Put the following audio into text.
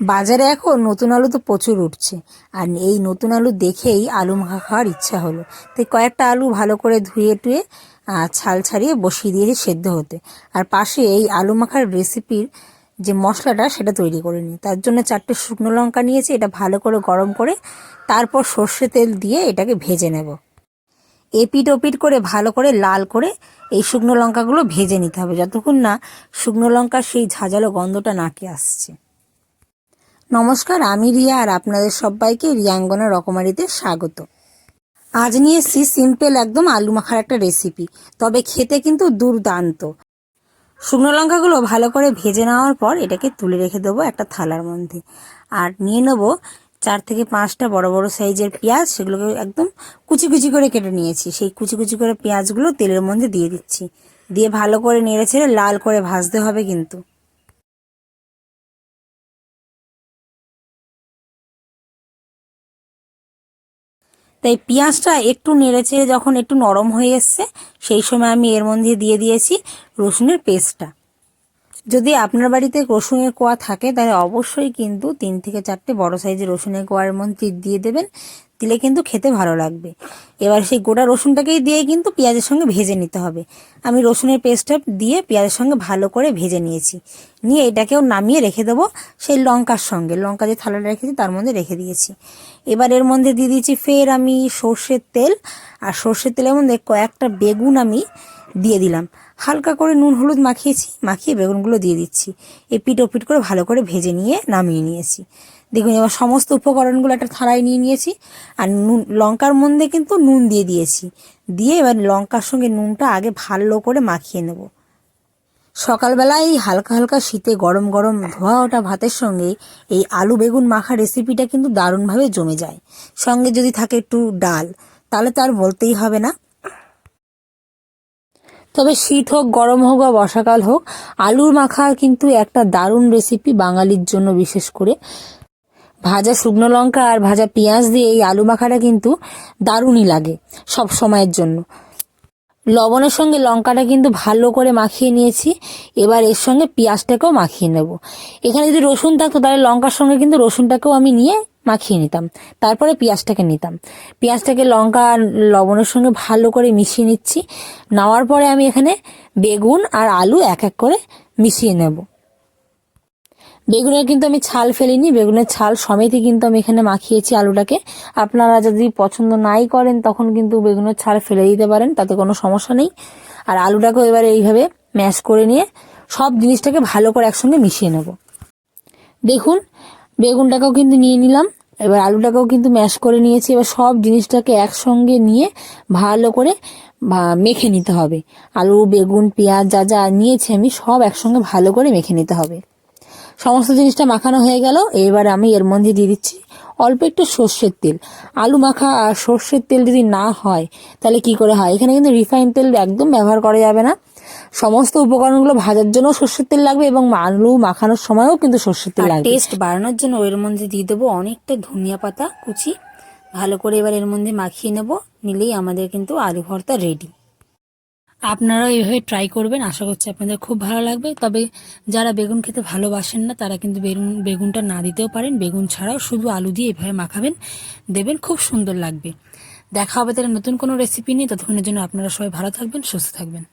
বাজারে এখন নতুন আলু তো প্রচুর উঠছে। আর এই নতুন আলু দেখেই আলু মাখা খাওয়ার ইচ্ছা হলো। তাই কয়েকটা আলু ভালো করে ধুয়ে টুয়ে ছাল ছাড়িয়ে বসিয়ে দিয়েছি সেদ্ধ হতে। আর পাশে এই আলু মাখার রেসিপির যে মশলাটা, সেটা তৈরি করে নিই। তার জন্য চারটে শুকনো লঙ্কা নিয়েছি, এটা ভালো করে গরম করে তারপর সর্ষে তেল দিয়ে এটাকে ভেজে নেব। এপিট ওপিট করে ভালো করে লাল করে এই শুকনো লঙ্কাগুলো ভেজে নিতে হবে, যতক্ষণ না শুকনো লঙ্কার সেই ঝাঁঝালো গন্ধটা নাকে আসছে। নমস্কার, আমি রিয়া আর আপনাদের সবাইকে রিয়াঙ্গনা রকমারিতে স্বাগত। আজ নিয়ে এসেছি সিম্পল একদম আলু মাখার একটা রেসিপি তবে খেতে কিন্তু দুর্দান্ত। শুকনো লঙ্কাগুলো ভালো করে ভেজে নেওয়ার পর এটাকে তুলে রেখে দেবো একটা থালার মধ্যে। আর নিয়ে নেব চার থেকে পাঁচটা বড় বড় সাইজের পেঁয়াজ, সেগুলোকে একদম কুচি কুচি করে কেটে নিয়েছি। সেই কুচি কুচি করে পেঁয়াজগুলো তেলের মধ্যে দিয়ে দিচ্ছি। দিয়ে ভালো করে নেড়ে ছেড়ে লাল করে ভাজতে হবে কিন্তু। তাই পেঁয়াজটা একটু নেড়েছে যখন একটু নরম হয়ে এসছে, সেই সময় আমি এর মধ্যে দিয়ে দিয়েছি রসুনের পেস্টটা। যদি আপনার বাড়িতে রসুনের কোয়া থাকে, তাহলে অবশ্যই কিন্তু তিন থেকে চারটে বড় সাইজের রসুনের কোয়ার মধ্যে দিয়ে দেবেন। দিলে কিন্তু খেতে ভালো লাগবে। এবার সেই গোটা রসুনটাকেই দিয়ে কিন্তু পেঁয়াজের সঙ্গে ভেজে নিতে হবে। আমি রসুনের পেস্টটা দিয়ে পেঁয়াজের সঙ্গে ভালো করে ভেজে নিয়েছি। নিয়ে এটাকেও নামিয়ে রেখে দেবো সেই লঙ্কার সঙ্গে। লঙ্কা যে থালাটা রেখেছি তার মধ্যে রেখে দিয়েছি। এবার এর মধ্যে দিয়ে দিয়েছি ফের আমি সর্ষের তেল। আর সর্ষের তেলের মধ্যে কয়েকটা বেগুন আমি দিয়ে দিলাম। হালকা করে নুন, হলুদ মাখিয়েছি, মাখিয়ে বেগুনগুলো দিয়ে দিচ্ছি। এই পিট পিট করে ভালো করে ভেজে নিয়ে নামিয়ে নিয়েছি। দেখুন, এবার সমস্ত উপকরণগুলো একটা থালায় নিয়ে নিয়েছি। আর নুন, লঙ্কার মধ্যে কিন্তু নুন দিয়ে দিয়েছি। দিয়ে এবার লঙ্কার সঙ্গে নুনটা আগে ভালো করে মাখিয়ে নেব। সকালবেলা এই হালকা হালকা শীতে গরম গরম ধোয়া ওটা ভাতের সঙ্গে এই আলু বেগুন মাখা রেসিপিটা কিন্তু দারুণভাবে জমে যায়। সঙ্গে যদি থাকে একটু ডাল, তাহলে তো আর বলতেই হবে না। তবে শীত হোক, গরম হোক বা বর্ষাকাল হোক, আলুর মাখা কিন্তু একটা দারুণ রেসিপি বাঙালির জন্য বিশেষ করে। ভাজা শুকনো লঙ্কা আর ভাজা পেঁয়াজ দিয়ে এই আলু মাখাটা কিন্তু দারুণই লাগে সব সময়ের জন্য। লবণের সঙ্গে লঙ্কাটা কিন্তু ভালো করে মাখিয়ে নিয়েছি, এবার এর সঙ্গে পেঁয়াজটাকেও মাখিয়ে নেব। এখানে যদি রসুন থাকতো, তাহলে লঙ্কার সঙ্গে কিন্তু রসুনটাকেও আমি নিয়ে মাখিয়ে নিতাম। তারপরে পেঁয়াজটাকে নিতাম। পেঁয়াজটাকে লঙ্কা আর লবণের সঙ্গে ভালো করে মিশিয়ে নিচ্ছি। নেওয়ার পরে আমি এখানে বেগুন আর আলু এক এক করে মিশিয়ে নেব। বেগুনের কিন্তু আমি ছাল ফেলিনি। বেগুনের ছাল সমেতই কিন্তু আমি এখানে মাখিয়েছি আলুটাকে। আপনারা যদি পছন্দ নাই করেন, তখন কিন্তু বেগুনের ছাল ফেলে দিতে পারেন, তাতে কোনো সমস্যা নেই। আর আলুটাকেও এবারে এইভাবে ম্যাশ করে নিয়ে সব জিনিসটাকে ভালো করে একসঙ্গে মিশিয়ে নেব। দেখুন বেগুনটাকেও কিন্তু নিয়ে নিলাম। এবার আলুটাকেও কিন্তু ম্যাশ করে নিয়েছি। এবার সব জিনিসটাকে একসঙ্গে নিয়ে ভালো করে মেখে নিতে হবে। আলু, বেগুন, পেঁয়াজ যা যা নিয়েছি আমি সব একসঙ্গে ভালো করে মেখে নিতে হবে। সমস্ত জিনিসটা মাখানো হয়ে গেল। এবার আমি এর মধ্যে দিয়ে দিচ্ছি অল্প একটু সর্ষের তেল। আলু মাখা আর সর্ষের তেল যদি না হয়, তাহলে কি করে হয়? এখানে কিন্তু রিফাইন তেল একদম ব্যবহার করা যাবে না। সমস্ত উপকরণগুলো ভাজার জন্য সর্ষের তেল লাগবে এবং আলু মাখানোর সময়ও কিন্তু সর্ষের তেল লাগবে। টেস্ট বাড়ানোর জন্য এর মধ্যে দিয়ে দেবো অনেকটা ধনিয়া পাতা কুচি। ভালো করে এবার এর মধ্যে মাখিয়ে নেব নিলেই আমাদের কিন্তু আলু ভর্তা রেডি আপনারাও এইভাবে ট্রাই করবেন আশা করছি আপনাদের খুব ভালো লাগবে। তবে যারা বেগুন খেতে ভালোবাসেন না তারা কিন্তু বেগুন বেগুনটা না দিতেও পারেন। বেগুন ছাড়াও শুধু আলু দিয়ে এভাবে মাখাবেন দেবেন খুব সুন্দর লাগবে। দেখা হবে তাহলে নতুন কোনো রেসিপি নিয়ে। ততক্ষণের জন্য আপনারা সবাই ভালো থাকবেন সুস্থ থাকবেন।